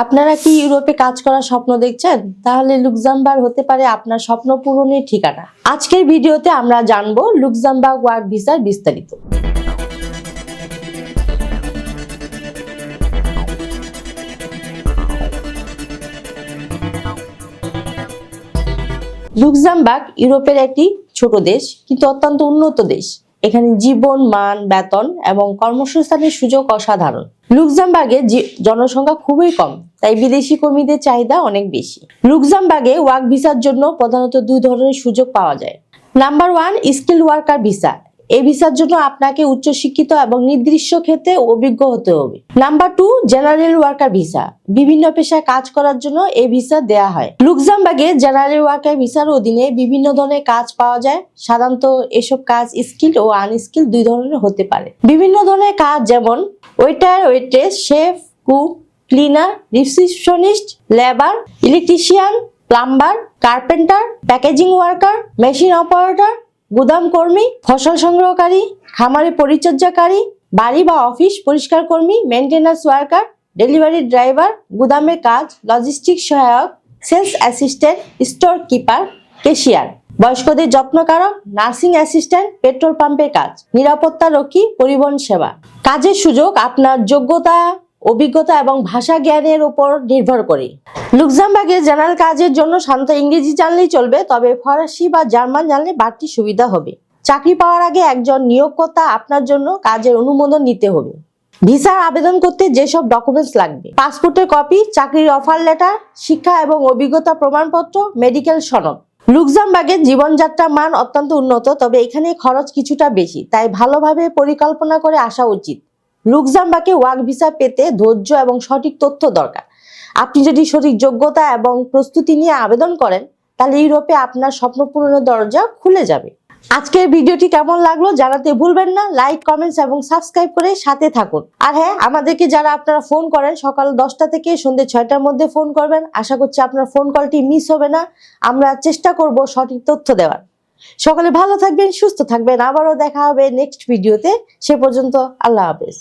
আপনারা কি ইউরোপে কাজ করার স্বপ্ন দেখছেন? তাহলে লুক্সামবার্গ হতে পারে আপনার স্বপ্ন পূরণের ঠিকানা। আজকের ভিডিওতে আমরা জানব লুক্সামবার্গ ওয়ার্ক ভিসার বিস্তারিত। লুক্সামবার্গ ইউরোপের একটি ছোট দেশ, কিন্তু অত্যন্ত উন্নত দেশ। এখানে জীবন, মান, বেতন এবং কর্মসংস্থানের সুযোগ অসাধারণ। লুকজামবাগে জনসংখ্যা খুবই কম, তাই বিদেশি কর্মীদের চাহিদা অনেক বেশি। লুক্সামবার্গে ওয়ার্ক ভিসার জন্য প্রধানত দুই ধরনের সুযোগ পাওয়া যায়। Number one, skill worker visa. এই ভিসার জন্য আপনাকে উচ্চশিক্ষিত এবং নির্দিষ্ট ক্ষেত্রে অভিজ্ঞ হতে হবে। Number two general worker visa বিভিন্ন পেশায় কাজ করার জন্য এই ভিসা দেয়া হয়। লুক্সামবার্গে জেনারেল ওয়ার্কার ভিসার অধীনে বিভিন্ন ধরনের কাজ পাওয়া যায়। সাধারণত এসব কাজ স্কিল ও আনস্কিল দুই ধরনের হতে পারে। বিভিন্ন ধরনের কাজ যেমন waiter waitress chef cook cleaner receptionist labour electrician plumber carpenter packaging worker machine operator গুদাম কর্মী, ফসল সংগ্রহকারী, খামারে পরিচর্যাকারী, বাড়ি বা অফিস পরিষ্কার কর্মী মেনটেন্যান্স ওয়ার্কার ডেলিভারি ড্রাইভার গুদামের কাজ লজিস্টিক সহায়ক sales assistant store keeper cashier বয়স্কদের যত্নকারক নার্সিং অ্যাসিস্ট্যান্ট পেট্রোল পাম্পের কাজ, নিরাপত্তা রক্ষী, পরিবহন সেবা। কাজের সুযোগ, আপনার যোগ্যতা অভিজ্ঞতা এবং ভাষা জ্ঞানের উপর নির্ভর করে। লুক্সামবার্গের জেনারেল কাজের জন্য শান্ত ইংরেজি জানলেই চলবে, তবে ফরাসি বা জার্মান জানলে বাড়তি সুবিধা হবে। চাকরি পাওয়ার আগে একজন নিয়োগকর্তা আপনার জন্য কাজের অনুমোদন নিতে হবে। ভিসার আবেদন করতে যেসব ডকুমেন্টস লাগবে। পাসপোর্টের কপি, চাকরির অফার লেটার, শিক্ষা এবং অভিজ্ঞতা প্রমাণপত্র, মেডিকেল সনদ। লুক্সামবার্গের জীবনযাত্রার মান অত্যন্ত উন্নত, তবে এখানে খরচ কিছুটা বেশি, তাই ভালোভাবে পরিকল্পনা করে আসা উচিত। লুক্সামবার্গে ওয়ার্ক ভিসা পেতে ধৈর্য এবং সঠিক তথ্য দরকার। আপনি যদি সঠিক যোগ্যতা এবং প্রস্তুতি নিয়ে আবেদন করেন, তাহলে ইউরোপে আপনার স্বপ্ন পূরণের দরজা খুলে যাবে। আজকের ভিডিওটি কেমন লাগল জানাতে ভুলবেন না। লাইক, কমেন্টস এবং সাবস্ক্রাইব করে সাথে থাকুন। আর হ্যাঁ আমাদেরকে যারা আপনারা ফোন করেন, সকাল দশটা থেকে সন্ধ্যে ছয়টার মধ্যে ফোন করবেন। আশা করছি আপনার ফোন কলটি মিস হবে না। আমরা চেষ্টা করব সঠিক তথ্য দেওয়ার। সকালে ভালো থাকবেন, সুস্থ থাকবেন। আবারও দেখা হবে নেক্সট ভিডিওতে। সে পর্যন্ত আল্লাহ হাফেজ।